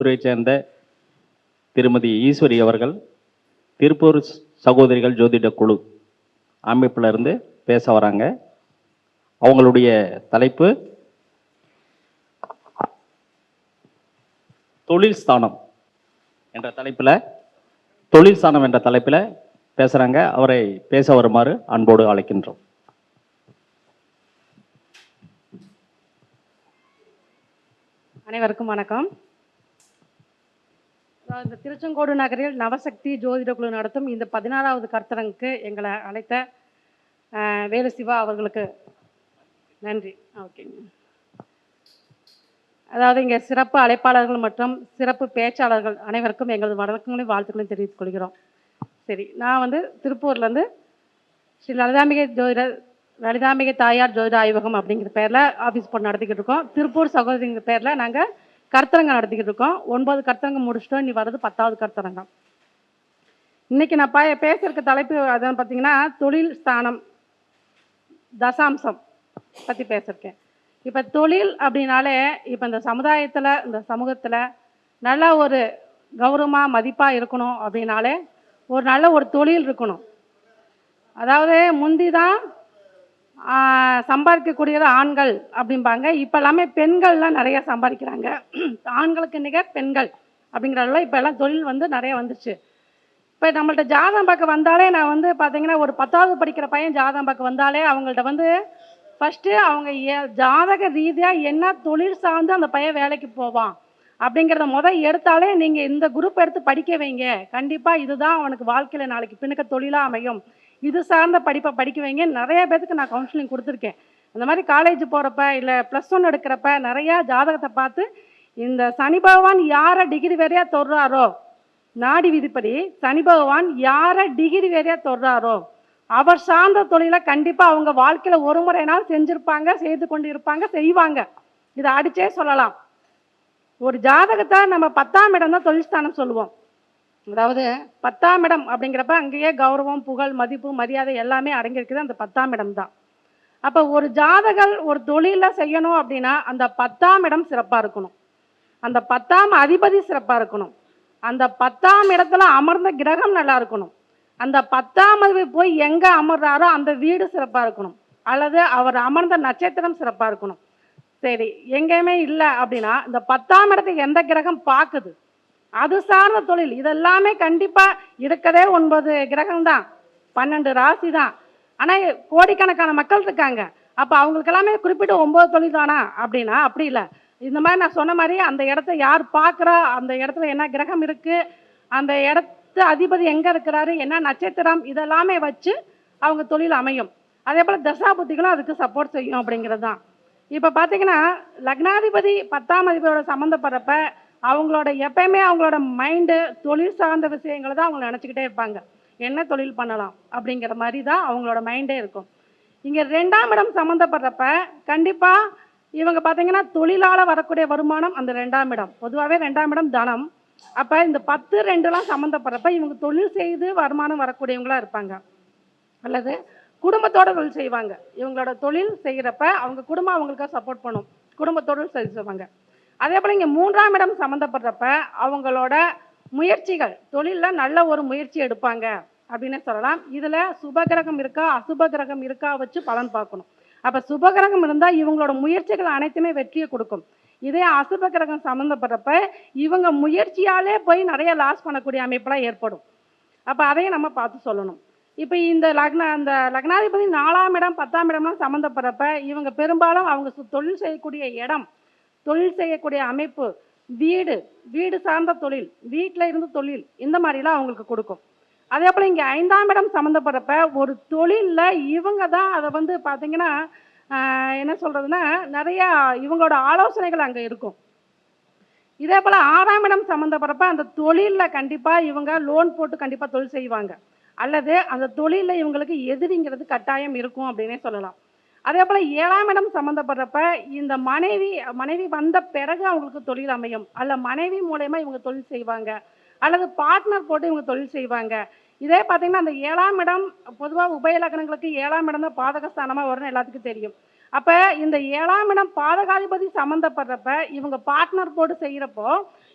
துறையைச் சேர்ந்த திருமதி ஈஸ்வரி அவர்கள் திருப்பூர் சகோதரிகள் ஜோதிட குழு அமைப்பிலிருந்து பேச வராங்க. அவங்களுடைய தலைப்பு தொழில் ஸ்தானம் என்ற தலைப்பில் தொழில் ஸ்தானம் என்ற தலைப்பில் பேசுகிறாங்க அவரை பேச வருமாறு அன்போடு அழைக்கின்றோம். அனைவருக்கும் வணக்கம். இந்த திருச்செங்கோடு நகரில் நவசக்தி ஜோதிட குழு நடத்தும் இந்த பதினாறாவது கர்த்தரங்கு எங்களை அழைத்த வேலு சிவா அவர்களுக்கு நன்றி. ஓகேங்க அதாவது இங்கே சிறப்பு அழைப்பாளர்கள் மற்றும் சிறப்பு பேச்சாளர்கள் அனைவருக்கும் எங்களது வணக்கங்களையும் வாழ்த்துக்களையும் தெரிவித்துக் கொள்கிறோம். சரி நான் வந்து திருப்பூர்லேருந்து ஸ்ரீ லலிதாம்பிகை ஜோதிட லலிதாம்பிகை தாயார் ஜோதிட ஆய்வகம் அப்படிங்கிற பேரில் ஆஃபீஸ் போட்டு நடத்திக்கிட்டு இருக்கோம். திருப்பூர் சகோதரிங்கிற பேரில் நாங்கள் கருத்தரங்கம் நடத்திக்கிட்டு இருக்கோம் ஒன்பது கருத்தரங்கம் முடிச்சிட்டோம். இனி வர்றது பத்தாவது கருத்தரங்கம். இன்னைக்கு நான் ப பேசுறதுக்கு தலைப்பு அதான் பார்த்தீங்கன்னா தொழில் ஸ்தானம் தசாம்சம் பற்றி பேசியிருக்கேன் இப்போ தொழில் அப்படின்னாலே இப்போ இந்த சமுதாயத்தில் இந்த சமூகத்தில் நல்ல ஒரு கௌரவமாக மதிப்பாக இருக்கணும் அப்படின்னாலே ஒரு நல்ல ஒரு தொழில் இருக்கணும். அதாவது முந்தி தான் சம்பாதிக்கக்கூடியது ஆண்கள் அப்படிம்பாங்க. இப்போ எல்லாமே பெண்கள்லாம் நிறைய சம்பாதிக்கிறாங்க. ஆண்களுக்கு நிகர் பெண்கள் அப்படிங்கிறதெல்லாம் இப்போ எல்லாம் தொழில் வந்து நிறைய வந்துச்சு இப்போ நம்மள்ட்ட ஜாதகம் பார்க்க வந்தாலே நான் வந்து பார்த்தீங்கன்னா ஒரு பத்தாவது படிக்கிற பையன் ஜாதகம் பார்க்க வந்தாலே அவங்கள்ட்ட வந்து ஃபஸ்ட்டு அவங்க ஜாதக ரீதியாக என்ன தொழில் சார்ந்து அந்த பையன் வேலைக்கு போவான் அப்படிங்கிறத முதல் எடுத்தாலே நீங்கள் இந்த குரூப் எடுத்து படிக்க வைங்க. கண்டிப்பாக இதுதான் அவனுக்கு வாழ்க்கையில் நாளைக்கு பின்னுக்க தொழிலாக அமையும். இது சார்ந்த படிப்பை படிக்க வைங்க. நிறைய பேத்துக்கு நான் கவுன்சிலிங் கொடுத்துருக்கேன். அந்த மாதிரி காலேஜ் போகிறப்ப இல்லை ப்ளஸ் ஒன் எடுக்கிறப்ப நிறையா ஜாதகத்தை பார்த்து இந்த சனி பகவான் யாரை டிகிரி வரையா தொடுறாரோ நாடி விதிப்படி சனி பகவான் யாரை டிகிரி வரையா தொடுறாரோ அவர் சார்ந்த தொழிலை கண்டிப்பாக அவங்க வாழ்க்கையில் ஒரு முறைனாலும் செஞ்சுருப்பாங்க செய்து கொண்டு இருப்பாங்க செய்வாங்க. இதை அடிச்சே சொல்லலாம். ஒரு ஜாதகத்தை நம்ம பத்தாம் இடம் தான் தொழில் ஸ்தானம் சொல்லுவோம். அதாவது பத்தாம் இடம் அப்படிங்கிறப்ப அங்கேயே கௌரவம் புகழ் மதிப்பு மரியாதை எல்லாமே அடங்கியிருக்குது அந்த பத்தாம் இடம் தான். அப்போ ஒரு ஜாதகர் ஒரு தொழிலை செய்யணும் அப்படின்னா அந்த பத்தாம் இடம் சிறப்பாக இருக்கணும். அந்த பத்தாம் அதிபதி சிறப்பாக இருக்கணும். அந்த பத்தாம் இடத்துல அமர்ந்த கிரகம் நல்லா இருக்கணும். அந்த பத்தாம் அதிபதி போய் எங்கே அமர்றாரோ அந்த வீடு சிறப்பாக இருக்கணும். அல்லது அவர் அமர்ந்த நட்சத்திரம் சிறப்பாக இருக்கணும். சரி எங்கேயுமே இல்லை அப்படின்னா இந்த பத்தாம் இடத்தை எந்த கிரகம் பார்க்குது? அது சார்ந்த தொழில். இதெல்லாமே கண்டிப்பாக இருக்கதே ஒன்பது கிரகம் தான் பன்னெண்டு ராசி தான் ஆனால் கோடிக்கணக்கான மக்கள் இருக்காங்க. அப்போ அவங்களுக்கு எல்லாமே குறிப்பிட்ட ஒம்பது தொழில் தானா அப்படின்னா அப்படி இல்லை. இந்த மாதிரி நான் சொன்ன மாதிரி அந்த இடத்த யார் பார்க்குறா? அந்த இடத்துல என்ன கிரகம் இருக்குது அந்த இடத்து அதிபதி எங்கே இருக்கிறாரு? என்ன நட்சத்திரம்? இதெல்லாமே வச்சு அவங்க தொழில் அமையும். அதே போல் தசாபுத்திகளும் அதுக்கு சப்போர்ட் செய்யும் அப்படிங்கிறது தான் இப்போ பார்த்தீங்கன்னா லக்னாதிபதி பத்தாம் அதிபதியோட சம்மந்தப்படுறப்ப அவங்களோட எப்பயுமே அவங்களோட மைண்டு தொழில் சார்ந்த விஷயங்களை தான் அவங்க நினச்சிக்கிட்டே இருப்பாங்க. என்ன தொழில் பண்ணலாம் அப்படிங்கிற மாதிரி தான் அவங்களோட மைண்டே இருக்கும். இங்கே ரெண்டாம் இடம் சம்மந்தப்படுறப்ப கண்டிப்பாக இவங்க பார்த்தீங்கன்னா தொழிலால் வரக்கூடிய வருமானம் அந்த ரெண்டாம் இடம். பொதுவாகவே ரெண்டாம் இடம் தனம். அப்போ இந்த பத்து ரெண்டுலாம் சம்மந்தப்படுறப்ப இவங்க தொழில் செய்து வருமானம் வரக்கூடியவங்களா இருப்பாங்க. அல்லது குடும்பத்தோட தொழில் செய்வாங்க. இவங்களோட தொழில் செய்கிறப்ப அவங்க குடும்பம் அவங்களுக்காக சப்போர்ட் பண்ணும். குடும்பத்தோடு செய்வாங்க. அதே போல் இங்கே மூன்றாம் இடம் சம்மந்தப்படுறப்ப அவங்களோட முயற்சிகள் தொழிலில் நல்ல ஒரு முயற்சி எடுப்பாங்க அப்படின்னு சொல்லலாம். இதில் சுபகிரகம் இருக்கா அசுப கிரகம் இருக்கா வச்சு பலன் பார்க்கணும். அப்போ சுபகிரகம் இருந்தால் இவங்களோட முயற்சிகள் அனைத்துமே வெற்றியை கொடுக்கும். இதே அசுப கிரகம் சம்மந்தப்படுறப்ப இவங்க முயற்சியாலே போய் நிறைய லாஸ் பண்ணக்கூடிய அமைப்பெல்லாம் ஏற்படும். அப்போ அதையும் நம்ம பார்த்து சொல்லணும். இப்போ இந்த லக்ன அந்த லக்னாதிபதி நாலாம் இடம் பத்தாம் இடம்லாம் சம்மந்தப்படுறப்ப இவங்க பெரும்பாலும் அவங்க தொழில் செய்யக்கூடிய இடம் தொழில் செய்யக்கூடிய அமைப்பு வீடு வீடு சார்ந்த தொழில் வீட்டில் இருந்து தொழில் இந்த மாதிரிலாம் அவங்களுக்கு கொடுக்கும். அதே போல் இங்கே ஐந்தாம் இடம் சம்மந்தப்படுறப்ப ஒரு தொழிலில் இவங்க தான் அதை வந்து பார்த்தீங்கன்னா என்ன சொல்கிறதுன்னா நிறையா இவங்களோட ஆலோசனைகள் அங்கே இருக்கும். இதே போல் ஆறாம் இடம் சம்மந்தப்படுறப்ப அந்த தொழிலில் கண்டிப்பாக இவங்க லோன் போட்டு கண்டிப்பாக தொழில் செய்வாங்க. அல்லது அந்த தொழிலில் இவங்களுக்கு எதிரிங்கிறது கட்டாயம் இருக்கும் அப்படின்னே சொல்லலாம். அதே போல் ஏழாம் இடம் சம்மந்தப்படுறப்ப இந்த மனைவி மனைவி வந்த பிறகு அவங்களுக்கு தொழில் அமையும். அல்ல மனைவி மூலயமா இவங்க தொழில் செய்வாங்க. அல்லது பார்ட்னர் போட்டு இவங்க தொழில் செய்வாங்க. இதே பார்த்தீங்கன்னா அந்த ஏழாம் இடம் பொதுவாக உபய லக்னங்களுக்கு ஏழாம் இடம் தான் பாதகஸ்தானமாக வரும்னு எல்லாத்துக்கும் தெரியும். அப்போ இந்த ஏழாம் இடம் பாதகாதிபதி சம்மந்தப்படுறப்ப இவங்க பார்ட்னர் போட்டு செய்கிறப்போ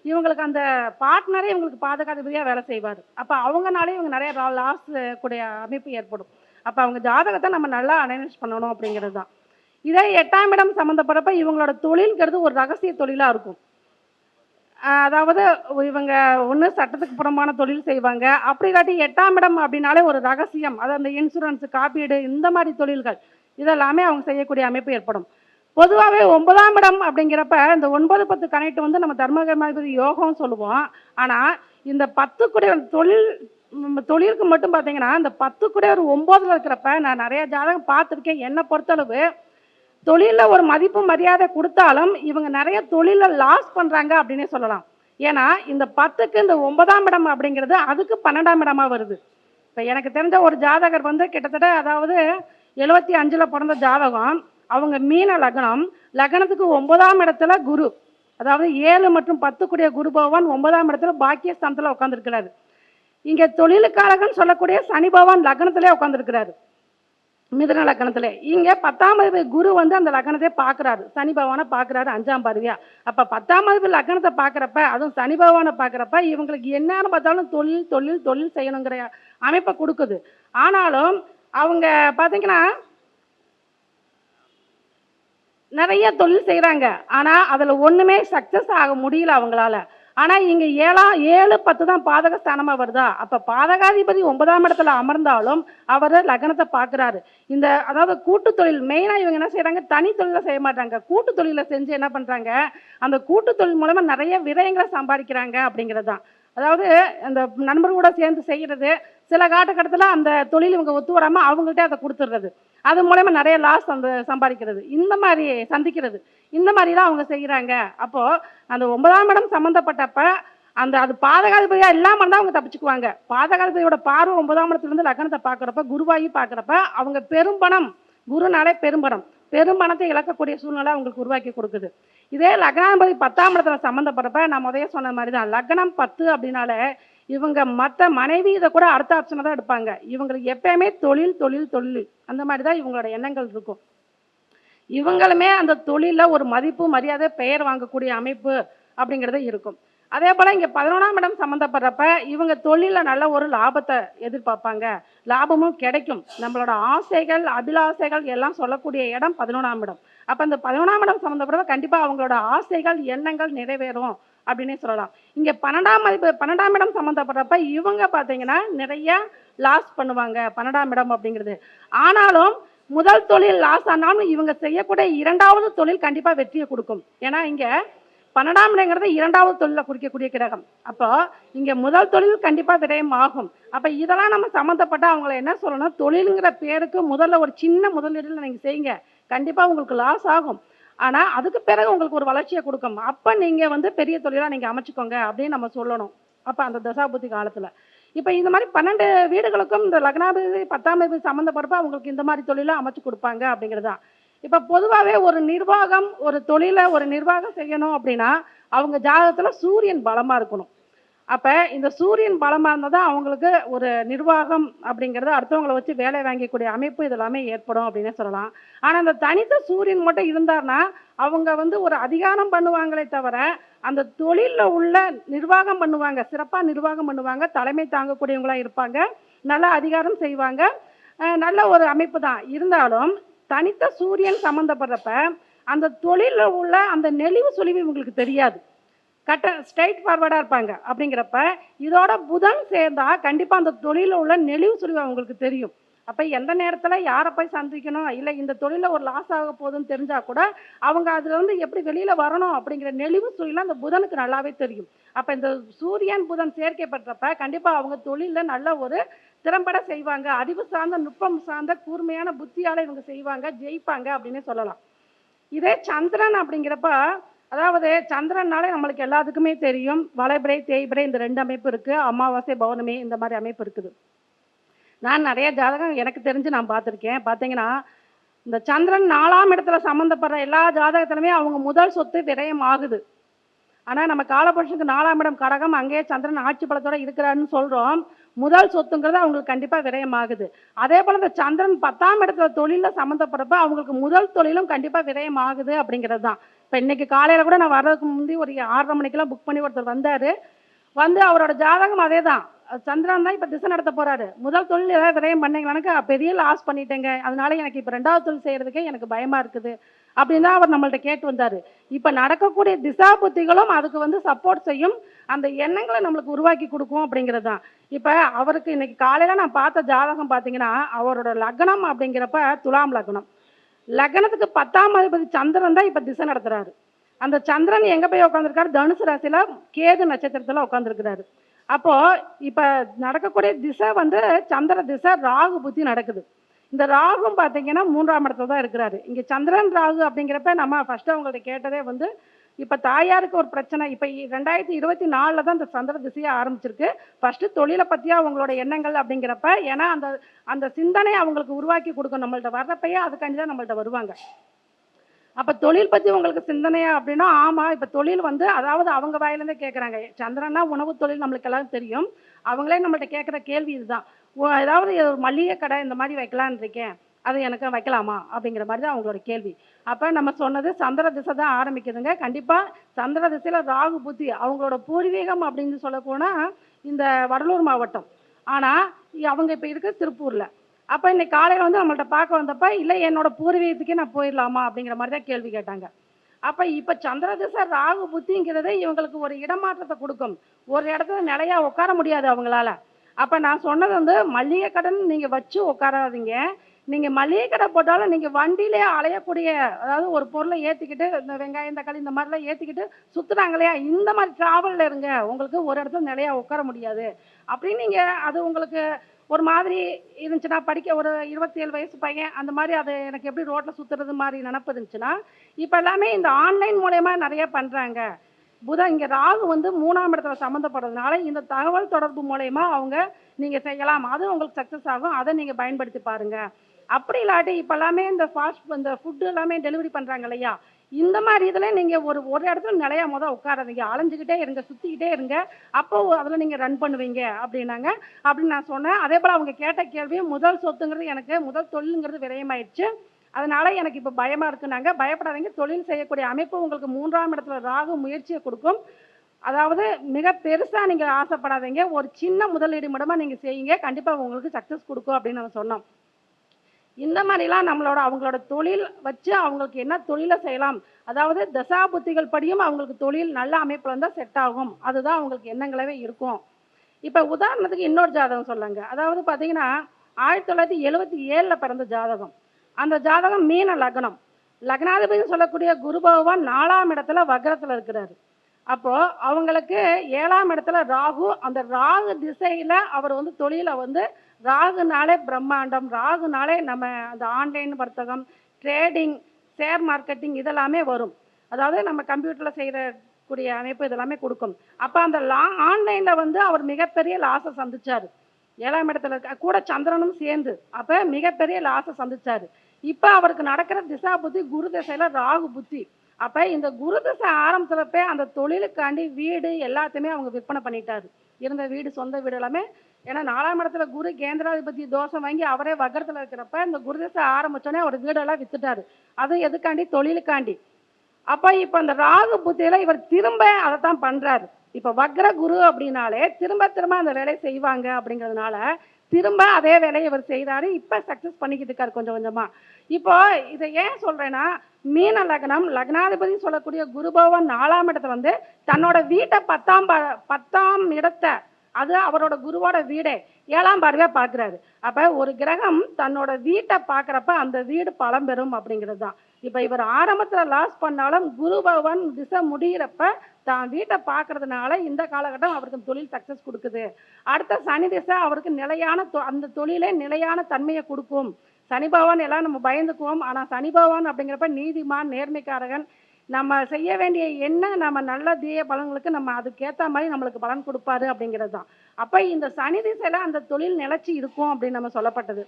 இவங்களுக்கு அந்த பார்ட்னரே இவங்களுக்கு பாதகாதிபதியாக வேலை செய்வார். அப்போ அவங்கனாலே இவங்க நிறைய லாஸ் கூடிய அமைப்பு ஏற்படும். அப்போ அவங்க ஜாதகத்தை நம்ம நல்லா அனலைஸ் பண்ணணும் அப்படிங்கிறது தான் இதே எட்டாம் இடம் சம்மந்தப்படுறப்ப இவங்களோட தொழில்ங்கிறது ஒரு ரகசிய தொழிலாக இருக்கும். அதாவது இவங்க ஒன்று சட்டத்துக்கு புறம்பான தொழில் செய்வாங்க. அப்படி இல்லாட்டி எட்டாம் இடம் அப்படின்னாலே ஒரு ரகசியம். அதாவது அந்த இன்சூரன்ஸ் காப்பீடு இந்த மாதிரி தொழில்கள். இதெல்லாமே அவங்க செய்யக்கூடிய அமைப்பு ஏற்படும். பொதுவாகவே ஒன்பதாம் இடம் அப்படிங்கிறப்ப இந்த ஒன்பது பத்து கனெக்ட் வந்து நம்ம தர்மகர்மாதிபதி யோகம் சொல்லுவோம். ஆனால் இந்த பத்து கூட தொழில் நம்ம தொழிலுக்கு மட்டும் பார்த்தீங்கன்னா இந்த பத்து கூட ஒரு ஒம்போதில் இருக்கிறப்ப நான் நிறைய ஜாதகம் பார்த்துருக்கேன். என்னை பொறுத்தளவு தொழிலில் ஒரு மதிப்பு மரியாதை கொடுத்தாலும் இவங்க நிறைய தொழிலில் லாஸ் பண்ணுறாங்க அப்படின்னே சொல்லலாம். ஏன்னா இந்த பத்துக்கு இந்த ஒன்பதாம் இடம் அப்படிங்கிறது அதுக்கு பன்னெண்டாம் இடமா வருது. இப்போ எனக்கு தெரிஞ்ச ஒரு ஜாதகர் வந்து கிட்டத்தட்ட அதாவது எழுபத்தி அஞ்சில் பிறந்த ஜாதகம். அவங்க மீன லக்னம் லக்னத்துக்கு ஒன்பதாம் இடத்துல குரு. அதாவது ஏழு மற்றும் பத்துக்குடைய குரு பகவான் ஒன்பதாம் இடத்துல பாக்கியஸ்தானத்தில் உட்காந்துருக்கிறாரு இங்கே தொழிலுக்காரகன் சொல்லக்கூடிய சனி பகவான் லக்னத்திலே உட்காந்துருக்கிறாரு மிதன லக்கணத்துல இங்கே பத்தாம் பதிவு குரு வந்து அந்த லக்கணத்தை பார்க்கறாரு. சனி பகவானை பார்க்குறாரு அஞ்சாம் பதவியாக அப்போ பத்தாம் பதிவு லக்கணத்தை பார்க்குறப்ப அதுவும் சனி பகவானை பார்க்குறப்ப இவங்களுக்கு என்னன்னு பார்த்தாலும் தொழில் தொழில் தொழில் செய்யணுங்கிற அமைப்பை கொடுக்குது. ஆனாலும் அவங்க பார்த்தீங்கன்னா நிறைய தொழில் செய்கிறாங்க ஆனால் அதில் ஒன்றுமே சக்ஸஸ் ஆக முடியல அவங்களால. ஆனால் இங்கே ஏழாம் ஏழு பத்து தான் பாதக ஸ்தானமாக வருதா? அப்போ பாதகாதிபதி ஒன்பதாம் இடத்துல அமர்ந்தாலும் அவர் லக்னத்தை பார்க்குறாரு. இந்த அதாவது கூட்டு தொழில் மெயினாக இவங்க என்ன செய்கிறாங்க தனி தொழிலை செய்ய மாட்டாங்க. கூட்டு தொழிலை செஞ்சு என்ன பண்ணுறாங்க அந்த கூட்டு தொழில் மூலமாக நிறைய விரயங்களை சம்பாதிக்கிறாங்க அப்படிங்கிறது தான் அதாவது அந்த நண்பர்களோட சேர்ந்து செய்கிறது சில காலகட்டத்தில் அந்த தொழில் இவங்க ஒத்து வராமல் அவங்கள்ட்ட அதை கொடுத்துடுறது. அது மூலயமா நிறைய லாஸ் அந்த சம்பாதிக்கிறது. இந்த மாதிரி சந்திக்கிறது. இந்த மாதிரிலாம் அவங்க செய்கிறாங்க அப்போது அந்த ஒன்பதாம் இடம் சம்மந்தப்பட்டப்ப அந்த அது பாதகாதிபதியாக இல்லாமல் இருந்தால் அவங்க தப்பிச்சுக்குவாங்க. பாதகாதிபதியோட பார்வை ஒன்பதாம் இடத்துலேருந்து லக்னத்தை பார்க்குறப்ப குருவாகி பார்க்குறப்ப அவங்க பெரும்பணம் குருனாலே பெரும்பணம். பெரும்பணத்தை இழக்கக்கூடிய சூழ்நிலை அவங்களுக்கு உருவாக்கி கொடுக்குது. இதே லக்னாதிபதி பத்தாம் இடத்துல சம்மந்தப்படுறப்ப நான் முதல்ல சொன்ன மாதிரி தான் லக்னம் பத்து அப்படின்னால இவங்க மற்ற மனைவி இதை கூட அடுத்த ஆப்ஷனை தான் எடுப்பாங்க. இவங்களுக்கு எப்பயுமே தொழில் தொழில் தொழில். அந்த மாதிரி தான் இவங்களோட எண்ணங்கள் இருக்கும். இவங்களுமே அந்த தொழிலில் ஒரு மதிப்பு மரியாதை பெயர் வாங்கக்கூடிய அமைப்பு அப்படிங்கிறது இருக்கும். அதே போல் இங்கே பதினொன்றாம் இடம் சம்மந்தப்படுறப்ப இவங்க தொழிலில் நல்ல ஒரு லாபத்தை எதிர்பார்ப்பாங்க. லாபமும் கிடைக்கும். நம்மளோட ஆசைகள் அபிலாசைகள் எல்லாம் சொல்லக்கூடிய இடம் பதினொன்றாம் இடம். அப்போ அந்த பதினொன்றாம் இடம் சம்மந்தப்படுறப்ப கண்டிப்பாக அவங்களோட ஆசைகள் எண்ணங்கள் நிறைவேறும் அப்படின்னே சொல்லலாம். இங்கே பன்னெண்டாம் மதிப்பு பன்னெண்டாம் இடம் சம்மந்தப்படுறப்ப இவங்க பார்த்தீங்கன்னா நிறைய லாஸ் பண்ணுவாங்க பன்னெண்டாம் இடம் அப்படிங்கிறது. ஆனாலும் முதல் தொழில் லாஸ் ஆனாலும் இவங்க செய்யக்கூடிய இரண்டாவது தொழில் கண்டிப்பாக வெற்றியை கொடுக்கும். ஏன்னா இங்கே பன்னெண்டாம் இடங்கிறது இரண்டாவது தொழிலை குறிக்கக்கூடிய கிரகம். அப்போ இங்கே முதல் தொழில் கண்டிப்பாக விடயம் ஆகும் அப்போ இதெல்லாம் நம்ம சம்மந்தப்பட்ட அவங்கள என்ன சொல்லணும்? தொழிலுங்கிற பேருக்கு முதல்ல ஒரு சின்ன முதலீடுல நீங்கள் செய்யுங்க. கண்டிப்பாக உங்களுக்கு லாஸ் ஆகும். ஆனால் அதுக்கு பிறகு உங்களுக்கு ஒரு வளர்ச்சியை கொடுக்கும். அப்போ நீங்கள் வந்து பெரிய தொழிலாக நீங்கள் அமைச்சுக்கோங்க அப்படின்னு நம்ம சொல்லணும். அப்போ அந்த தசாபுத்தி காலத்தில். இப்போ இந்த மாதிரி பன்னெண்டு வீடுகளுக்கும் இந்த லக்னாபதி பத்தாம் சம்மந்தப்படுறப்ப அவங்களுக்கு இந்த மாதிரி தொழிலாக அமைச்சு கொடுப்பாங்க அப்படிங்கிறது தான் இப்போ பொதுவாகவே ஒரு நிர்வாகம் ஒரு தொழிலை ஒரு நிர்வாகம் செய்யணும் அப்படின்னா அவங்க ஜாதகத்தில் சூரியன் பலமாக இருக்கணும். அப்போ இந்த சூரியன் பலமாக இருந்தால் தான் அவங்களுக்கு ஒரு நிர்வாகம் அப்படிங்கிறது அடுத்தவங்களை வச்சு வேலை வாங்கக்கூடிய அமைப்பு இதெல்லாமே ஏற்படும் அப்படின்னு சொல்லலாம். ஆனால் அந்த தனித்த சூரியன் மட்டும் இருந்தார்னா அவங்க வந்து ஒரு அதிகாரம் பண்ணுவாங்களே தவிர அந்த தொழிலில் உள்ள நிர்வாகம் பண்ணுவாங்க சிறப்பாக நிர்வாகம் பண்ணுவாங்க தலைமை தாங்கக்கூடியவங்களாக இருப்பாங்க நல்ல அதிகாரம் செய்வாங்க நல்ல ஒரு அமைப்பு தான். இருந்தாலும் தனித்த சூரியன் சம்மந்தப்படுறப்ப அந்த தொழிலில் உள்ள அந்த நெளிவு சொலிவு இவங்களுக்கு தெரியாது. கட்ட ஸ்ட்ரைட் ஃபார்வர்டாக இருப்பாங்க. அப்படிங்கிறப்ப இதோட புதன் சேர்ந்தா கண்டிப்பாக அந்த தொழிலில் உள்ள நெளிவு சொலிவு அவங்களுக்கு தெரியும். அப்போ எந்த நேரத்தில் யாரை போய் சந்திக்கணும்? இல்லை இந்த தொழிலில் ஒரு லாஸ் ஆக போகுதுன்னு தெரிஞ்சால் கூட அவங்க அதுல இருந்து எப்படி வெளியில் வரணும் அப்படிங்கிற நெளிவு சுழிலாம் அந்த புதனுக்கு நல்லாவே தெரியும். அப்போ இந்த சூரியன் புதன் சேர்க்கை பெற்றப்ப கண்டிப்பாக அவங்க தொழிலில் நல்ல ஒரு திறம்பட செய்வாங்க. அறிவு சார்ந்த நுட்பம் சார்ந்த கூர்மையான புத்தியால் இவங்க செய்வாங்க ஜெயிப்பாங்க அப்படின்னே சொல்லலாம். இதே சந்திரன் அப்படிங்கிறப்ப அதாவது சந்திரனாலே நம்மளுக்கு எல்லாத்துக்குமே தெரியும். வளைபிறை தேய்பிறை இந்த ரெண்டு அமைப்பு இருக்குது அமாவாசை பௌர்ணமி இந்த மாதிரி அமைப்பு இருக்குது. நான் நிறைய ஜாதகம் எனக்கு தெரிஞ்சு நான் பார்த்துருக்கேன். பார்த்தீங்கன்னா இந்த சந்திரன் நாலாம் இடத்துல சம்மந்தப்படுற எல்லா ஜாதகத்திலுமே அவங்க முதல் சொத்து விரயம் ஆகுது. ஆனால் நம்ம காலபுருஷனுக்கு நாலாம் இடம் கடகம் அங்கேயே சந்திரன் ஆட்சி பலத்தோடு இருக்கிறாருன்னு சொல்கிறோம் முதல் சொத்துங்கிறது அவங்களுக்கு கண்டிப்பாக விரயமாகுது அதே போல் இந்த சந்திரன் பத்தாம் இடத்துல தொழிலில் சம்மந்தப்படுறப்ப அவங்களுக்கு முதல் தொழிலும் கண்டிப்பாக விரயமாகுது அப்படிங்கிறது தான். இப்போ இன்னைக்கு காலையில் கூட நான் வர்றதுக்கு முந்தி ஒரு ஆறரை மணிக்கெல்லாம் புக் பண்ணி ஒருத்தர் வந்தார். வந்து அவரோட ஜாதகம் அதே தான் சந்திரன் தான் இப்போ திசை நடத்த போறாரு. முதல் தொழில் ஏதாவது விரயம் பண்ணீங்களானுக்கு பெரிய லாஸ் பண்ணிட்டேங்க. அதனால எனக்கு இப்போ ரெண்டாவது தொழில் செய்யறதுக்கே எனக்கு பயமா இருக்குது. அப்படின்னு தான் அவர் நம்மள்ட்ட கேட்டு வந்தாரு. இப்போ நடக்கக்கூடிய திசா புத்திகளும் அதுக்கு வந்து சப்போர்ட் செய்யும் அந்த எண்ணங்களை நம்மளுக்கு உருவாக்கி கொடுக்கும் அப்படிங்கிறது தான் இப்போ அவருக்கு இன்னைக்கு காலையில நான் பார்த்த ஜாதகம் பார்த்தீங்கன்னா அவரோட லக்னம் அப்படிங்கிறப்ப துலாம் லக்னம். லக்னத்துக்கு பத்தாம் அதிபதி சந்திரன் தான் இப்போ திசை நடத்துறாரு. அந்த சந்திரன் எங்க போய் உட்காந்துருக்காரு தனுசு ராசியில கேது நட்சத்திரத்துல உட்காந்துருக்கிறாரு அப்போ இப்போ நடக்கக்கூடிய திசை வந்து சந்திர திசை ராகு புத்தி நடக்குது. இந்த ராகும் பார்த்தீங்கன்னா மூன்றாம் இடத்துல தான் இருக்கிறாரு. இங்கே சந்திரன் ராகு அப்படிங்கிறப்ப நம்ம ஃபஸ்ட்டு அவங்கள்ட்ட கேட்டதே வந்து இப்போ தாயாருக்கு ஒரு பிரச்சனை. இப்போ இ- ரெண்டாயிரத்தி இருபத்தி நாலில் தான் இந்த சந்திர திசையை ஆரம்பிச்சிருக்கு. ஃபஸ்ட்டு தொழிலை பற்றியா அவங்களோட எண்ணங்கள் அப்படிங்கிறப்ப ஏன்னா அந்த அந்த சிந்தனை அவங்களுக்கு உருவாக்கி கொடுக்கும் நம்மள்ட்ட வர்றப்பையே அதுக்காண்டி தான் நம்மள்ட்ட வருவாங்க. அப்போ தொழில் பற்றி உங்களுக்கு சிந்தனையா அப்படின்னா ஆமாம் இப்போ தொழில் வந்து அதாவது அவங்க வாயிலேருந்தே கேட்குறாங்க சந்திரன்னா உணவு தொழில் நம்மளுக்கு எல்லாம் தெரியும். அவங்களே நம்மள்ட்ட கேட்குற கேள்வி இதுதான். ஓ- ஏதாவது ஒரு மளிகை கடை இந்த மாதிரி வைக்கலான்னு இருக்கேன். அது எனக்கு வைக்கலாமா? அப்படிங்கிற மாதிரி தான் அவங்களோட கேள்வி. அப்போ நம்ம சொன்னது சந்திர திசை தான் ஆரம்பிக்குதுங்க. கண்டிப்பாக சந்திர திசையில் ராகு புத்தி அவங்களோட பூர்வீகம் அப்படின்னு சொல்லப்போனால் இந்த வடலூர் மாவட்டம். ஆனால் அவங்க இப்போ இருக்க திருப்பூரில். அப்போ இன்னைக்கு காலையில் வந்து நம்மள்ட்ட பார்க்க வந்தப்ப இல்லை என்னோட பூர்வீகத்துக்கே நான் போயிடலாமா? அப்படிங்கிற மாதிரி தான் கேள்வி கேட்டாங்க. அப்போ இப்போ சந்திரதிசை ராகு புத்திங்கிறது இவங்களுக்கு ஒரு இடமாற்றத்தை கொடுக்கும். ஒரு இடத்துல நிலையா உட்கார முடியாது அவங்களால. அப்போ நான் சொன்னது வந்து மளிகை கடன் நீங்கள் வச்சு உட்காராதீங்க. நீங்கள் மளிகை கடை போட்டாலும் நீங்கள் வண்டியிலே அலையக்கூடிய அதாவது ஒரு பொருளை ஏற்றிக்கிட்டு இந்த வெங்காயம் தக்காளி இந்த மாதிரிலாம் ஏற்றிக்கிட்டு சுற்றுறாங்க இல்லையா இந்த மாதிரி ட்ராவலில் இருங்க. உங்களுக்கு ஒரு இடத்துல நிலையா உட்கார முடியாது. அப்படின்னு நீங்கள் அது உங்களுக்கு ஒரு மாதிரி இருந்துச்சுன்னா படிக்க ஒரு இருபத்தி ஏழு வயசு பையன் அந்த மாதிரி அது எனக்கு எப்படி ரோட்டில் சுற்றுறது மாதிரி நினப்பு இருந்துச்சுன்னா இப்போ எல்லாமே இந்த ஆன்லைன் மூலயமா நிறைய பண்ணுறாங்க புதன் இங்கே ராகு வந்து மூணாம் இடத்துல சம்மந்தப்படுறதுனால இந்த தகவல் தொடர்பு மூலயமா அவங்க நீங்கள் செய்யலாம். அது உங்களுக்கு சக்ஸஸ் ஆகும். அதை நீங்கள் பயன்படுத்தி பாருங்கள் அப்படி இல்லாட்டி இப்போ எல்லாமே இந்த ஃபாஸ்ட் இந்த ஃபுட்டு எல்லாமே டெலிவரி பண்ணுறாங்க இல்லையா? இந்த மாதிரி இதில் நீங்கள் ஒரு ஒரு இடத்துல நிலையா முத உட்காராதீங்க. அலைஞ்சிக்கிட்டே இருங்க சுற்றிக்கிட்டே இருங்க. அப்போ அதில் நீங்கள் ரன் பண்ணுவீங்க அப்படின்னாங்க. அப்படின்னு நான் சொன்னேன். அதே போல் அவங்க கேட்ட கேள்வி முதல் சொத்துங்கிறது எனக்கு முதல் தொழிலுங்கிறது விரயமாயிடுச்சு. அதனால எனக்கு இப்போ பயமாக இருக்குனாங்க பயப்படாதீங்க. தொழில் செய்யக்கூடிய அமைப்பு உங்களுக்கு மூன்றாம் இடத்துல ராகு முயற்சியை கொடுக்கும். அதாவது மிக பெருசாக நீங்கள் ஆசைப்படாதீங்க. ஒரு சின்ன முதலீடு மூலமாக நீங்கள் செய்யுங்க. கண்டிப்பாக உங்களுக்கு சக்ஸஸ் கொடுக்கும் அப்படின்னு நம்ம சொன்னோம். இந்த மாதிரிலாம் நம்மளோட அவங்களோட தொழில் வச்சு அவங்களுக்கு என்ன தொழிலை செய்யலாம். அதாவது தசா புத்திகள் படியும் அவங்களுக்கு தொழில் நல்ல அமைப்புல இருந்தால் செட் ஆகும். அதுதான் அவங்களுக்கு எண்ணங்களவே இருக்கும். இப்போ உதாரணத்துக்கு இன்னொரு ஜாதகம் சொல்லுங்க. அதாவது பார்த்தீங்கன்னா ஆயிரத்தி தொள்ளாயிரத்தி எழுபத்தி ஏழில் பிறந்த ஜாதகம். அந்த ஜாதகம் மீன லக்னம். லக்னாதிபதினு சொல்லக்கூடிய குரு பகவான் நாலாம் இடத்துல வக்ரத்தில் இருக்கிறாரு. அப்போது அவங்களுக்கு ஏழாம் இடத்துல ராகு அந்த ராகு திசையில் அவர் வந்து தொழிலை வந்து ராகுனாலே பிரம்மாண்டம் ராகுனாலே நம்ம அந்த ஆன்லைன் வர்த்தகம் ட்ரேடிங் ஷேர் மார்க்கெட்டிங் இதெல்லாமே வரும். அதாவது நம்ம கம்ப்யூட்டரில் செய்கிற கூடிய அமைப்பு இதெல்லாமே கொடுக்கும். அப்போ அந்த லா ஆன்லைனில் வந்து அவர் மிகப்பெரிய லாஸை சந்திச்சார். ஏழாம் இடத்துல இருக்க கூட சந்திரனும் சேர்ந்து அப்போ மிகப்பெரிய லாஸை சந்திச்சார். இப்போ அவருக்கு நடக்கிற திசா புத்தி குரு திசையில் ராகு புத்தி. அப்போ இந்த குரு திசை ஆரம்பத்துலப்பே அந்த தொழிலுக்காண்டி வீடு எல்லாத்தையுமே அவங்க விற்பனை பண்ணிட்டாரு. இருந்த வீடு சொந்த வீடு எல்லாமே ஏன்னா நாலாம் இடத்துல குரு கேந்திராதிபதி தோஷம் வாங்கி அவரே வகரத்தில் இருக்கிறப்ப இந்த குரு ஆரம்பித்தோடனே அவர் வீடெல்லாம் வித்துட்டாரு. அதுவும் எதுக்காண்டி? தொழிலுக்காண்டி. அப்போ இப்போ இந்த ராகு புத்தியில் இவர் திரும்ப அதை தான் பண்ணுறாரு இப்போ வக்ர குரு அப்படின்னாலே திரும்ப திரும்ப அந்த வேலையை செய்வாங்க அப்படிங்கிறதுனால திரும்ப அதே வேலையை இவர் செய்கிறாரு இப்போ சக்ஸஸ் பண்ணிக்கிட்டு இருக்காரு கொஞ்சம் கொஞ்சமாக இப்போ இதை ஏன் சொல்கிறேன்னா மீன லக்னம் லக்னாதிபதி சொல்லக்கூடிய குருபவன் நாலாம் இடத்தை வந்து தன்னோட வீட்டை பத்தாம் ப- பத்தாம் இடத்தை அது அவரோட குருவோட வீடே. ஏழாம் பார்வையாக பார்க்குறாரு. அப்போ ஒரு கிரகம் தன்னோட வீட்டை பார்க்குறப்ப அந்த வீடு பலம் பெறும் அப்படிங்கிறது தான் இப்போ இவர் ஆரம்பத்தில் லாஸ் பண்ணாலும் குரு பகவான் திசை முடியிறப்ப தான் வீட்டை பார்க்கறதுனால இந்த காலகட்டம் அவருக்கு தொழில் சக்ஸஸ் கொடுக்குது. அடுத்த சனி திசை அவருக்கு நிலையான தொ- அந்த தொழிலே நிலையான தன்மையை கொடுக்கும். சனி பகவான் எல்லாம் நம்ம பயந்துக்குவோம். ஆனால் சனி பகவான் அப்படிங்கிறப்ப நீதிமான் நேர்மைக்காரகன் நம்ம செய்ய வேண்டிய என்ன நம்ம நல்ல தீய பலன்களுக்கு நம்ம அதுக்கேற்ற மாதிரி நம்மளுக்கு பலன் கொடுப்பாரு அப்படிங்கிறது தான். அப்போ இந்த சனி திசையில் அந்த தொழில் நிலச்சி இருக்கும் அப்படின்னு நம்ம சொல்லப்பட்டது.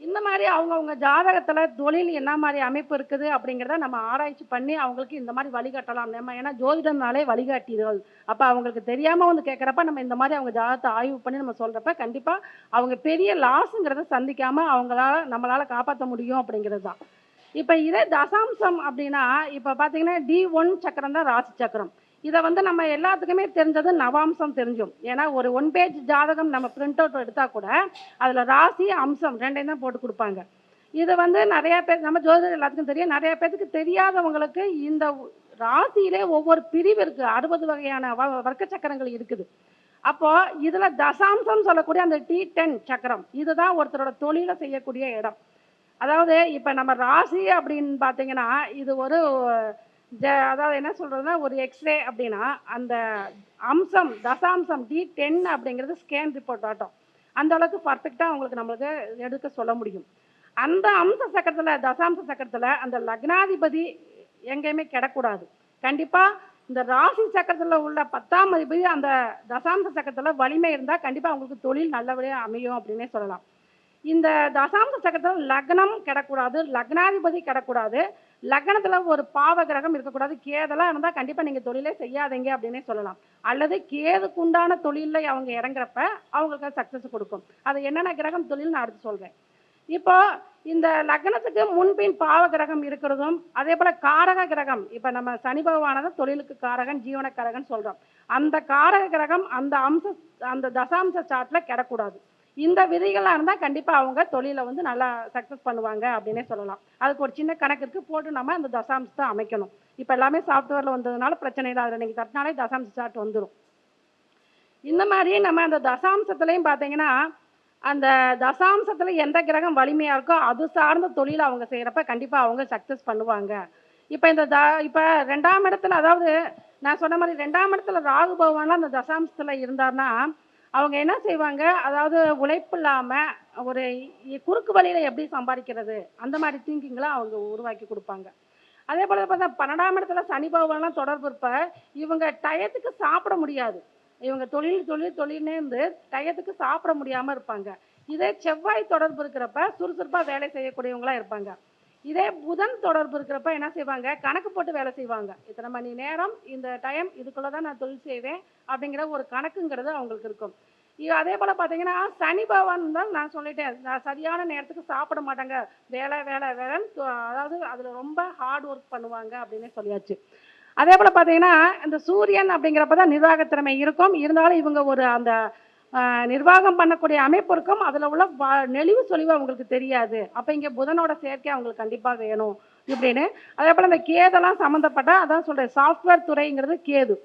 இந்த மாதிரி அவங்கவுங்க ஜாதகத்தில் தொழில் என்ன மாதிரி அமைப்பு இருக்குது அப்படிங்கிறத நம்ம ஆராய்ச்சி பண்ணி அவங்களுக்கு இந்த மாதிரி வழிகாட்டலாம். நம்ம ஏன்னா ஜோதிடம்னாலே வழிகாட்டிகள். அப்போ அவங்களுக்கு தெரியாமல் வந்து கேட்குறப்ப நம்ம இந்த மாதிரி அவங்க ஜாதகத்தை ஆய்வு பண்ணி நம்ம சொல்கிறப்ப கண்டிப்பாக அவங்க பெரிய லாஸுங்கிறத சந்திக்காமல் அவங்களால நம்மளால் காப்பாற்ற முடியும் அப்படிங்கிறது தான். இப்போ இதே தசாம்சம் அப்படின்னா இப்போ பார்த்தீங்கன்னா டி ஒன் சக்கரம் தான் ராசி சக்கரம். இதை வந்து நம்ம எல்லாத்துக்குமே தெரிஞ்சது நவாம்சம் தெரிஞ்சும். ஏன்னா ஒரு ஒன் பேஜ் ஜாதகம் நம்ம பிரிண்ட் அவுட் எடுத்தால் கூட அதில் ராசி அம்சம் ரெண்டையும் தான் போட்டு கொடுப்பாங்க. இது வந்து நிறையா பேர் நம்ம ஜோதிடர் எல்லாத்துக்கும் தெரியும். நிறையா பேருக்கு தெரியாதவங்களுக்கு இந்த ராசியிலே ஒவ்வொரு பிரிவு இருக்குது அறுபது வகையான வர்க்க சக்கரங்கள் இருக்குது. அப்போது இதில் தசாம்சம் சொல்லக்கூடிய அந்த டி டென் சக்கரம் இதுதான் ஒருத்தரோட தொழிலை செய்யக்கூடிய இடம். அதாவது இப்போ நம்ம ராசி அப்படின்னு பார்த்தீங்கன்னா இது ஒரு ஜ- அதாவது என்ன சொல்கிறதுனா ஒரு எக்ஸ்ரே அப்படின்னா அந்த அம்சம் தசாம்சம் டி டென் அப்படிங்கிறது ஸ்கேன் ரிப்போர்ட் ஆட்டம் அந்த அளவுக்கு பர்ஃபெக்டாக அவங்களுக்கு நம்மளுக்கு எடுக்க சொல்ல முடியும். அந்த அம்ச சக்கரத்தில் தசாம்ச சக்கரத்தில் அந்த லக்னாதிபதி எங்கேயுமே கிடக்கூடாது. கண்டிப்பாக இந்த ராசி சக்கரத்தில் உள்ள பத்தாம் அதிபதி அந்த தசாம்ச சக்கரத்தில் வலிமை இருந்தால் கண்டிப்பாக அவங்களுக்கு தொழில் நல்லபடியாக அமையும் அப்படின்னே சொல்லலாம். இந்த தசாம்ச சக்கரத்தில் லக்னம் கிடக்கூடாது லக்னாதிபதி கிடக்கூடாது. லக்னத்தில் ஒரு பாவ கிரகம் இருக்கக்கூடாது. கேதெல்லாம் இருந்தால் கண்டிப்பாக நீங்கள் தொழிலே செய்யாதீங்க அப்படின்னே சொல்லலாம். அல்லது கேதுக்கு உண்டான தொழிலில் அவங்க இறங்குறப்ப அவங்களுக்கு சக்ஸஸ் கொடுக்கும். அது என்னென்ன கிரகம் தொழில் நான் அடுத்து சொல்கிறேன் இப்போ இந்த லக்னத்துக்கு முன்பின் பாவ கிரகம் இருக்கிறதும் அதே போல காரக கிரகம் இப்போ நம்ம சனி பகவானது தொழிலுக்கு காரகன் ஜீவன காரகன் சொல்றோம். அந்த காரக கிரகம் அந்த அம்ச அந்த தசாம்ச சாட்டில் கிடக்கூடாது. இந்த விதிகள்லாம் இருந்தால் கண்டிப்பாக அவங்க தொழிலை வந்து நல்லா சக்ஸஸ் பண்ணுவாங்க அப்படின்னே சொல்லலாம். அதுக்கு ஒரு சின்ன கணக்கு போட்டு நம்ம அந்த தசாம்சத்தை அமைக்கணும். இப்போ எல்லாமே சாஃப்ட்வேரில் வந்ததுனால பிரச்சனை இல்லை. அதில் நீங்கள் தட்டினாலே தசாம்ச சார்ட் வந்துடும் இந்த மாதிரி நம்ம அந்த தசாம்சத்துலேயும் பார்த்தீங்கன்னா அந்த தசாம்சத்தில் எந்த கிரகம் வலிமையாக இருக்கோ அது சார்ந்த தொழில் அவங்க செய்கிறப்ப கண்டிப்பாக அவங்க சக்ஸஸ் பண்ணுவாங்க. இப்போ இந்த த இப்போ ரெண்டாம் இடத்துல அதாவது நான் சொன்ன மாதிரி ரெண்டாம் இடத்துல ராகு பகவான்லாம் அந்த தசாம்சத்தில் இருந்தார்னா அவங்க என்ன செய்வாங்க? அதாவது உழைப்பு இல்லாமல் ஒரு குறுக்கு வழியில் எப்படி சம்பாதிக்கிறது? அந்த மாதிரி திங்கிங்லாம் அவங்க உருவாக்கி கொடுப்பாங்க. அதே போல் பார்த்தா பன்னெண்டாம் இடத்துல சனி பகவான்லாம் தொடர்பு இருப்ப இவங்க டயத்துக்கு சாப்பிட முடியாது. இவங்க தொழில் தொழில் தொழில்னே இருந்து டயத்துக்கு சாப்பிட முடியாமல் இருப்பாங்க. இதே செவ்வாய் தொடர்பு இருக்கிறப்ப சுறுசுறுப்பாக வேலை செய்யக்கூடியவங்களா இருப்பாங்க. இதே புதன் தொடர்பு இருக்கிறப்ப என்ன செய்வாங்க? கணக்கு போட்டு வேலை செய்வாங்க. இத்தனை மணி நேரம் இந்த டைம் இதுக்குள்ளே தான் நான் தொழில் செய்வேன் அப்படிங்கிற ஒரு கணக்குங்கிறது அவங்களுக்கு இருக்கும். அதே போல் பார்த்தீங்கன்னா சனி பகவான் தான் நான் சொல்லிட்டேன். நான் சரியான நேரத்துக்கு சாப்பிட மாட்டாங்க. வேலை வேலை வேலைன்னு அதாவது அதில் ரொம்ப ஹார்ட் ஒர்க் பண்ணுவாங்க அப்படின்னே சொல்லியாச்சு. அதே போல் பார்த்தீங்கன்னா இந்த சூரியன் அப்படிங்கிறப்ப தான் நிர்வாகத்திறமை இருக்கும். இருந்தாலும் இவங்க ஒரு அந்த நிர்வாகம் பண்ணக்கூடிய அமைப்பு இருக்கும் அதில் உள்ள வ- நெளிவு சொலிவு அவங்களுக்கு தெரியாது. அப்போ இங்கே புதனோட சேர்க்கை அவங்களுக்கு கண்டிப்பாக வேணும் இப்படின்னு அதே போல் இந்த கேதெல்லாம் சம்மந்தப்பட்ட அதான் சொல்கிறேன் சாஃப்ட்வேர் துறைங்கிறது கேது.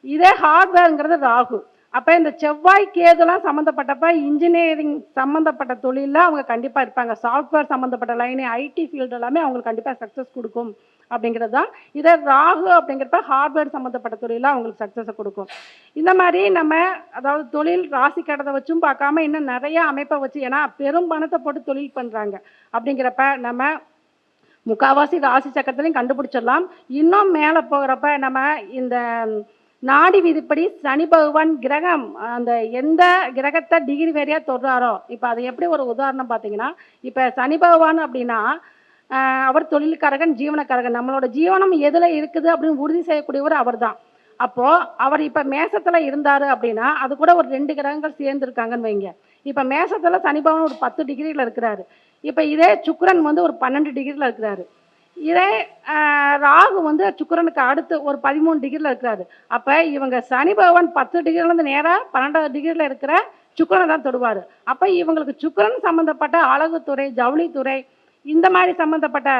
இதே ஹார்ட்வேருங்கிறது ராகு. அப்போ இந்த செவ்வாய் கேதுலாம் சம்மந்தப்பட்டப்ப இன்ஜினியரிங் சம்மந்தப்பட்ட தொழிலில் அவங்க கண்டிப்பாக இருப்பாங்க. சாஃப்ட்வேர் சம்மந்தப்பட்ட லைனு ஐடி ஃபீல்டு எல்லாமே அவங்களுக்கு கண்டிப்பாக சக்ஸஸ் கொடுக்கும். அப்படிங்கிறது தான் இதே ராகு அப்படிங்கிறப்ப ஹார்ட்வேர் சம்மந்தப்பட்ட தொழிலில் அவங்களுக்கு சக்ஸஸை கொடுக்கும். இந்த மாதிரி நம்ம அதாவது தொழில் ராசி கடத்தை வச்சும் பார்க்காம இன்னும் நிறைய அமைப்பை வச்சு ஏன்னா பெரும் பணத்தை போட்டு தொழில் பண்ணுறாங்க அப்படிங்கிறப்ப நம்ம முக்காவாசி ராசி சக்கரத்துலையும் கண்டுபிடிச்சிடலாம். இன்னும் மேலே போகிறப்ப நம்ம இந்த நாடி விதிப்படி சனி பகவான் கிரகம் அந்த எந்த கிரகத்தை டிகிரி வேறையாக தொடுறாரோ இப்போ அது எப்படி ஒரு உதாரணம் பார்த்தீங்கன்னா இப்போ சனி பகவான் அப்படின்னா அவர் தொழிலுக்காரகன் ஜீவனக்காரகன். நம்மளோட ஜீவனம் எதில் இருக்குது அப்படின்னு உறுதி செய்யக்கூடியவர் அவர் தான் அப்போது அவர் இப்போ மேசத்தில் இருந்தார் அப்படின்னா அது கூட ஒரு ரெண்டு கிரகங்கள் சேர்ந்துருக்காங்கன்னு வைங்க. இப்போ மேசத்தில் சனிபவன் ஒரு பத்து டிகிரியில் இருக்கிறாரு. இப்போ இதே சுக்கரன் வந்து ஒரு பன்னெண்டு டிகிரியில் இருக்கிறாரு. இதே ராகு வந்து சுக்கிரனுக்கு அடுத்து ஒரு பதிமூணு டிகிரியில் இருக்கிறாரு. அப்போ இவங்க சனி பகவான் பத்து டிகிரிலேருந்து இருந்து பன்னெண்டாவது டிகிரியில் இருக்கிற சுக்கரனை தான் தொடுவார். அப்போ இவங்களுக்கு சுக்கிரன் சம்மந்தப்பட்ட அழகுத்துறை ஜவுளித்துறை இந்த மாதிரி சம்மந்தப்பட்ட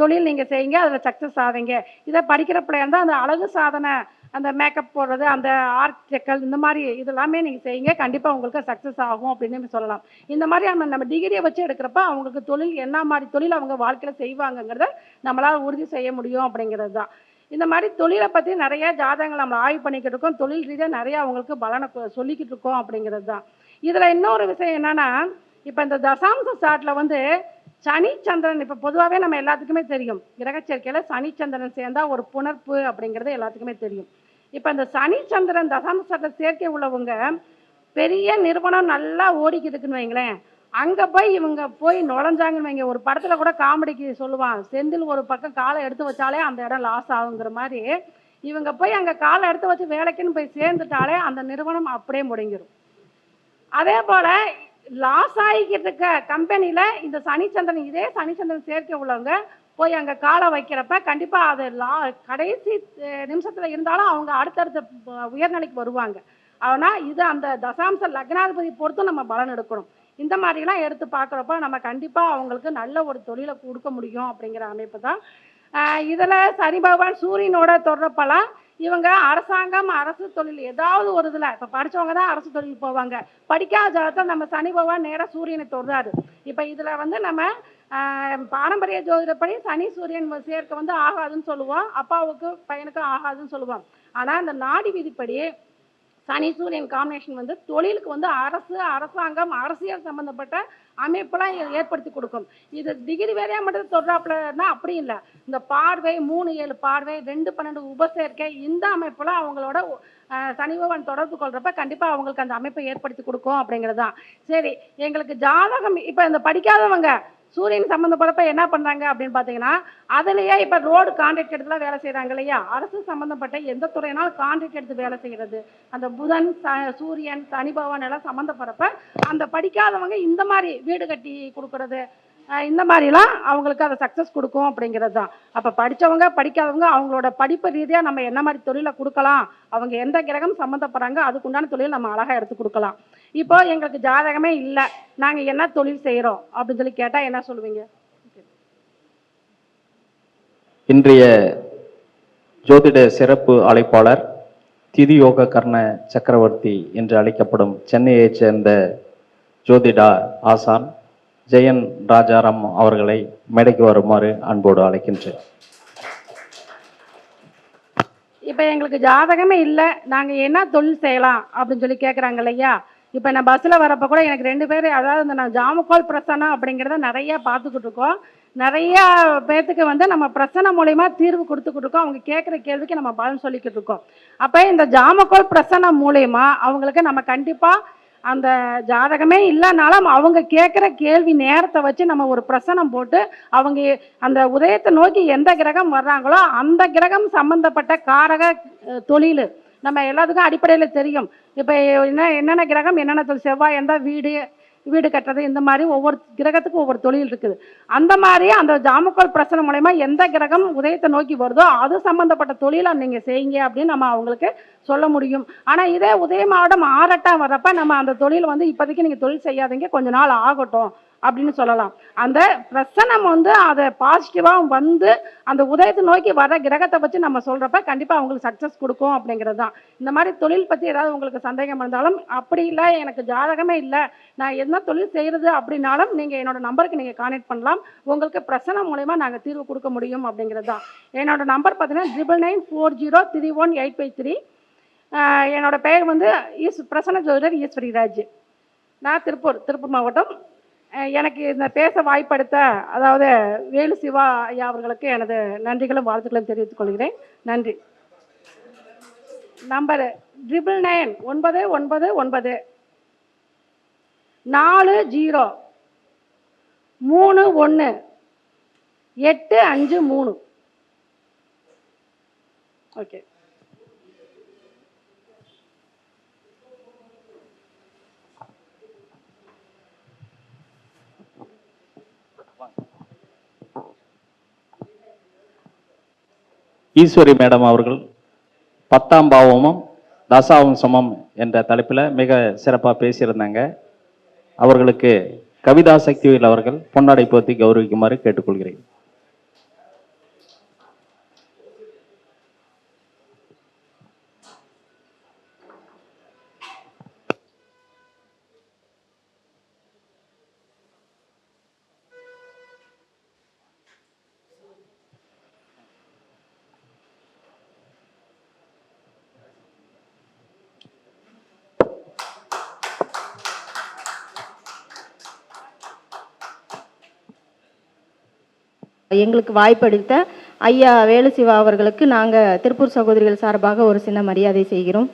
தொழில் நீங்கள் செய்யுங்க அதில் சக்ஸஸ் ஆவீங்க. இதை படிக்கிற பிள்ளையா இருந்தால் அந்த அழகு சாதனை அந்த மேக்கப் போடுறது அந்த ஆர்டிக்கல் இந்த மாதிரி இதெல்லாமே நீங்கள் செய்யுங்க. கண்டிப்பாக உங்களுக்கு சக்ஸஸ் ஆகும் அப்படின்னு சொல்லலாம். இந்த மாதிரி நம்ம நம்ம டிகிரியை வச்சு எடுக்கிறப்ப அவங்களுக்கு தொழில் என்ன மாதிரி தொழில் அவங்க வாழ்க்கையில் செய்வாங்கங்கிறத நம்மளால் உறுதி செய்ய முடியும் அப்படிங்கிறது தான். இந்த மாதிரி தொழிலை பற்றி நிறைய ஜாதகங்கள் நம்ம ஆய்வு பண்ணிக்கிட்டு இருக்கோம். தொழில் ரீதியாக நிறைய அவங்களுக்கு பலனை சொல்லிக்கிட்டு இருக்கோம் அப்படிங்கிறது தான். இதில் இன்னொரு விஷயம் என்னன்னா இப்போ இந்த தசாம்ச சாட்டில் வந்து சனி சந்திரன் இப்போ பொதுவாகவே நம்ம எல்லாத்துக்குமே தெரியும். கிரகச்சேர்க்கையில் சனி சந்திரன் சேர்ந்தா ஒரு புணர்ப்பு அப்படிங்கிறது எல்லாத்துக்குமே தெரியும். இப்போ இந்த சனி சந்திரன் சேர்க்கை உள்ளவங்க பெரிய நிறுவனம் நல்லா ஓடிக்கிதுக்குன்னு வைங்களேன். அங்கே போய் இவங்க போய் நுழைஞ்சாங்கன்னு வைங்க. ஒரு படத்தில் கூட காமெடிக்கு சொல்லுவான் செந்தில் ஒரு பக்கம் காலை எடுத்து வச்சாலே அந்த இடம் லாஸ் ஆகுங்கிற மாதிரி. இவங்க போய் அங்கே காலை எடுத்து வச்சு வேலைக்குன்னு போய் சேர்ந்துட்டாலே அந்த நிறுவனம் அப்படியே முடங்கிடும் அதே போல் லாஸ் ஆகிக்கிட்டு இருக்க கம்பெனியில் இந்த சனிச்சந்திரன் இதே சனிச்சந்திரன் சேர்க்க உள்ளவங்க போய் அங்கே காலை வைக்கிறப்ப கண்டிப்பாக அது லா கடைசி நிமிஷத்தில் இருந்தாலும் அவங்க அடுத்தடுத்த உயர்நிலைக்கு வருவாங்க. ஆனால் இது அந்த தசாம்ச லக்னாதிபதி பொறுத்தும் நம்ம பலன் எடுக்கணும். இந்த மாதிரிலாம் எடுத்து பார்க்குறப்ப நம்ம கண்டிப்பாக அவங்களுக்கு நல்ல ஒரு தொழிலை கொடுக்க முடியும் அப்படிங்கிற அமைப்பு தான். இதில் சனி பகவான் சூரியனோட தொடர்றப்பெல்லாம் இவங்க அரசாங்கம் அரசு தொழில் ஏதாவது ஒரு இதில் இப்போ படிச்சவங்க தான் அரசு தொழில் போவாங்க. படிக்காத ஜாதகத்தில் நம்ம சனி பகவான் நேராக சூரியனை தொடுறாரு. இப்போ இதில் வந்து நம்ம பாரம்பரிய ஜோதிடப்படி சனி சூரியன் சேர்க்க வந்து ஆகாதுன்னு சொல்லுவோம். அப்பாவுக்கு பையனுக்கு ஆகாதுன்னு சொல்லுவோம். ஆனால் அந்த நாடி விதிப்படி சனி சூரியன் காம்பினேஷன் வந்து தொழிலுக்கு வந்து அரசு அரசாங்கம் அரசியல் சம்பந்தப்பட்ட அமைப்பெல்லாம் ஏற்படுத்தி கொடுக்கும். இது டிகிரி வேறையாக மட்டும் தொடராப்புலன்னா அப்படி இல்லை. இந்த பார்வை மூணு ஏழு பார்வை ரெண்டு பன்னெண்டு உபசேர்க்கை இந்த அமைப்பெல்லாம் அவங்களோட சனிபவன் சனி தொடர்பு கொள்கிறப்ப கண்டிப்பாக அவங்களுக்கு அந்த அமைப்பை ஏற்படுத்தி கொடுக்கும் அப்படிங்கிறது தான் சரி எங்களுக்கு ஜாதகம் இப்போ இந்த படிக்காதவங்க சூரியன் சம்மந்தப்படப்ப என்ன பண்ணுறாங்க அப்படின்னு பார்த்தீங்கன்னா அதுலேயே இப்போ ரோடு கான்ட்ராக்ட் எடுத்துலாம் வேலை செய்கிறாங்க இல்லையா? அரசு சம்மந்தப்பட்ட எந்த துறையினாலும் கான்ட்ராக்ட் எடுத்து வேலை செய்கிறது அந்த புதன் ச சூரியன் சனி எல்லாம் சம்மந்தப்படுறப்ப அந்த படிக்காதவங்க இந்த மாதிரி வீடு கட்டி கொடுக்கறது. இந்த மாதிரிலாம் அவங்களுக்கு அதை சக்ஸஸ் கொடுக்கும் அப்படிங்கிறது தான். அப்போ படித்தவங்க படிக்காதவங்க அவங்களோட படிப்பு ரீதியாக நம்ம என்ன மாதிரி தொழிலை கொடுக்கலாம் அவங்க எந்த கிரகம் சம்மந்தப்படுறாங்க அதுக்குண்டான தொழில் நம்ம அழகாக எடுத்து கொடுக்கலாம். இப்போ எங்களுக்கு ஜாதகமே இல்லை. நாங்கள் என்ன தொழில் செய்கிறோம் அப்படின்னு சொல்லி கேட்டால் என்ன சொல்லுவீங்க? இன்றைய ஜோதிட சிறப்பு அழைப்பாளர் திதி யோக கர்ண சக்கரவர்த்தி என்று அழைக்கப்படும் சென்னையைச் சேர்ந்த ஜோதிடா ஆசான். ஜெயன் ராஜாராம் அவர்களை மேடைக்கு வருமாறு அன்போடு அழைக்கின்றேன். இப்போ எங்களுக்கு ஜாதகமே இல்லை. நாங்கள் என்ன தொழில் செய்யலாம் அப்படின்னு சொல்லி கேட்குறாங்க இல்லையா? இப்போ நான் பஸ்ஸில் வரப்போ கூட எனக்கு ரெண்டு பேர் அதாவது இந்த நான் ஜாமுக்கோல் பிரசனம் அப்படிங்கிறத நிறைய பார்த்துக்கிட்டு இருக்கோம். நிறைய பேர்த்துக்கு வந்து நம்ம பிரச்சனை மூலயமா தீர்வு கொடுத்துக்கிட்டு இருக்கோம். அவங்க கேட்குற கேள்விக்கு நம்ம பலன் சொல்லிக்கிட்டு இருக்கோம். அப்போ இந்த ஜாமக்கோல் பிரசனம் மூலயமா அவங்களுக்கு நம்ம கண்டிப்பாக அந்த ஜாதகமே இல்லைனாலும் அவங்க கேட்குற கேள்வி நேரத்தை வச்சு நம்ம ஒரு பிரசனம் போட்டு அவங்க அந்த உதயத்தை நோக்கி எந்த கிரகம் வர்றாங்களோ அந்த கிரகம் சம்மந்தப்பட்ட காரக தொழில். நம்ம எல்லாத்துக்கும் அடிப்படையில் தெரியும். இப்போ என்ன என்னென்ன கிரகம் என்னென்ன தொழில்? செவ்வாய் எந்த வீடு வீடு கட்டுறது இந்த மாதிரி ஒவ்வொரு கிரகத்துக்கும் ஒவ்வொரு தொழில் இருக்குது. அந்த மாதிரி அந்த ஜாமக்கோல் பிரச்சனை மூலயமா எந்த கிரகம் உதயத்தை நோக்கி வருதோ அது சம்மந்தப்பட்ட தொழிலை நீங்கள் செய்யுங்க அப்படின்னு நம்ம அவங்களுக்கு சொல்ல முடியும். ஆனால் இதே உதய மாவட்டம் ஆறட்டாம் வர்றப்ப நம்ம அந்த தொழில் வந்து இப்போதைக்கு நீங்கள் தொழில் செய்யாதீங்க கொஞ்ச நாள் ஆகட்டும். அப்படின்னு சொல்லலாம். அந்த பிரசனம் வந்து அதை பாசிட்டிவாக வந்து அந்த உதயத்தை நோக்கி வர கிரகத்தை பற்றி நம்ம சொல்கிறப்ப கண்டிப்பாக அவங்களுக்கு சக்ஸஸ் கொடுக்கும் அப்படிங்கிறது தான். இந்த மாதிரி தொழில் பற்றி ஏதாவது உங்களுக்கு சந்தேகம் இருந்தாலும் அப்படி இல்லை எனக்கு ஜாதகமே இல்லை நான் என்ன தொழில் செய்கிறது அப்படின்னாலும் நீங்கள் என்னோட நம்பருக்கு நீங்கள் கான்டெக்ட் பண்ணலாம். உங்களுக்கு பிரச்சனை மூலயமா நாங்கள் தீர்வு கொடுக்க முடியும் அப்படிங்கிறது தான். என்னோட நம்பர் பார்த்தீங்கன்னா triple nine four zero three one eight five three என்னோட பெயர் வந்து ஈஸ் பிரசன்ன ஜோதிடர் ஈஸ்வரி ராஜ் நான் திருப்பூர் திருப்பூர் மாவட்டம் எனக்கு இந்த பேச வாய்ப்படுத்த அதாவது வேலு சிவா ஐயா அவர்களுக்கு எனது நன்றிகளும் வாழ்த்துக்களும் தெரிவித்துக் கொள்கிறேன். நன்றி. நம்பர் ட்ரிபிள் நைன் ஒன்பது ஒன்பது ஒன்பது. நாலு ஜீரோ. மூணு ஒன்று எட்டு அஞ்சு மூணு. ஓகே. ஈஸ்வரி மேடம் அவர்கள் பத்தாம் பாவமும் தசாவும் சமம் என்ற தலைப்பில் மிக சிறப்பாக பேசியிருந்தாங்க. அவர்களுக்கு கவிதா சக்திவேல் அவர்கள் பொன்னாடை போத்தி கௌரவிக்குமாறு கேட்டுக்கொள்கிறேன். எங்களுக்கு வாய்ப்பளித்த ஐயா வேலுசிவா அவர்களுக்கு நாங்கள் திருப்பூர் சகோதரிகள் சார்பாக ஒரு சின்ன மரியாதை செய்கிறோம்.